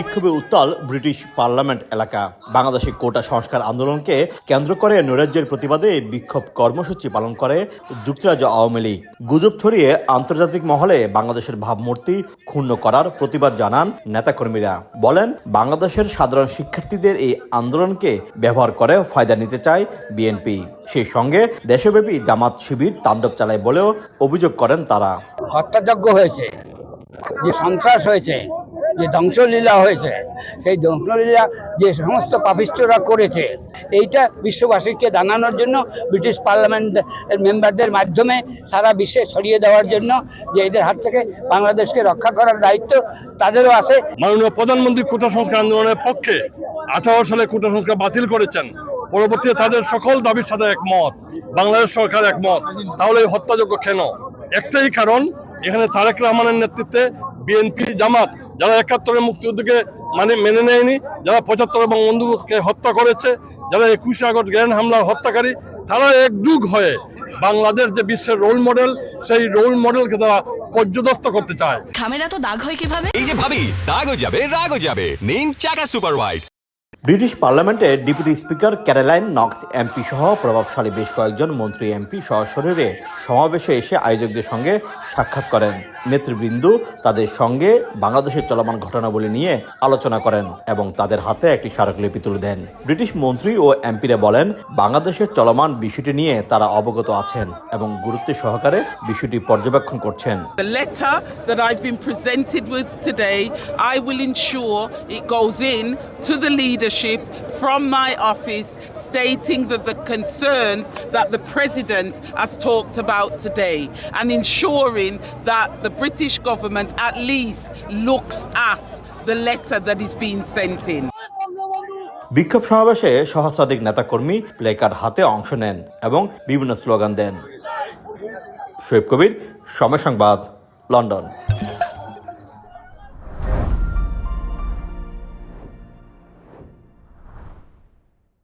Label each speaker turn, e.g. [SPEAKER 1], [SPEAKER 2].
[SPEAKER 1] বিক্ষোভে উত্তাল British parliament এলাকা। বাংলাদেশে কোটা সংস্কার আন্দোলনকে কেন্দ্র করে নৈরাজ্যের প্রতিবাদে বিক্ষোভ কর্মসূচি পালন করে যুক্তরাজ্য আওয়ামী লীগ। গুজব ছড়িয়ে আন্তর্জাতিক মহলে বাংলাদেশের ভাবমূর্তি ক্ষুণ্ণ করার প্রতিবাদ জানান নেতাকর্মীরা। বলেন, বাংলাদেশের সাধারণ শিক্ষার্থীদের এই আন্দোলনকে ব্যবহার করে ফায়দা নিতে চায় বিএনপি। সেই সঙ্গে দেশব্যাপী জামাত শিবির তাণ্ডব চালায় বলেও অভিযোগ করেন তারা।
[SPEAKER 2] হত্যাযজ্ঞ হয়েছে, যে সন্ত্রাস হয়েছে যে ধ্বংসলীলা হয়েছে, সেই ধ্বংসলীলা যে সমস্ত পাপিষ্টরা করেছে, এইটা বিশ্ববাসীকে জানানোর জন্য ব্রিটিশ পার্লামেন্টের মেম্বারদের মাধ্যমে সারা বিশ্বে ছড়িয়ে দেওয়ার জন্য যে এদের হাত থেকে বাংলাদেশকে রক্ষা করার দায়িত্ব তাদেরও আছে।
[SPEAKER 3] মাননীয় প্রধানমন্ত্রী কোটা সংস্কার আন্দোলনের পক্ষে আঠারো সালে কোটা সংস্কার বাতিল করেছেন। পরবর্তীতে তাদের সকল দাবির সাথে একমত। বাংলাদেশ সরকার একমত। তাহলে এই হত্যাযোগ্য কেন? একটাই কারণ, এখানে তারেক রহমানের নেতৃত্বে বিএনপি জামাত যারা একাত্তরের মুক্তিযুদ্ধকে মানে মেনে নেয়নি যারা পঁচাত্তর এবং বন্ধুকে হত্যা করেছে যারা একুশে আগস্ট গ্র্যান্ড হামলার হত্যাকারী তারা একযুগ হয়ে বাংলাদেশ যে বিশ্বের রোল মডেল সেই রোল মডেলকে তারা পর্যদস্ত করতে চায়।
[SPEAKER 4] খামেরা তো দাগ হয় কীভাবে?
[SPEAKER 5] এই যে ভাবি দাগও যাবে রাগও যাবে। নিন চাকা সুপার হোয়াইট
[SPEAKER 1] ব্রিটিশ পার্লামেন্টের deputy speaker Caroline Knox MP সহ প্রভাবশালী বেশ কয়েকজন মন্ত্রী এমপি সশরীরে সমাবেশে এসে আয়োজকদের সঙ্গে সাক্ষাৎ করেন। নেতৃবৃন্দ তাদের সঙ্গে বাংলাদেশের চলমান ঘটনাবলী নিয়ে আলোচনা করেন এবং তাদের হাতে একটি স্মারকলিপি তুলে দেন। ব্রিটিশ মন্ত্রী ও এমপিরা বলেন, বাংলাদেশের চলমান বিষয়টি নিয়ে তারা অবগত আছেন এবং গুরুত্ব সহকারে বিষয়টি পর্যবেক্ষণ করছেন।
[SPEAKER 6] The leadership from my office stating that the concerns that the President has talked about today and ensuring that the British government at least looks at the letter that is being sent in.
[SPEAKER 1] বিক্ষোভ সমাবেশে সহস্রাধিক নেতাকর্মী placard হাতে অংশ নেন এবং বিভিন্ন slogan দেন শোয়েব কবির সময় সংবাদ লন্ডন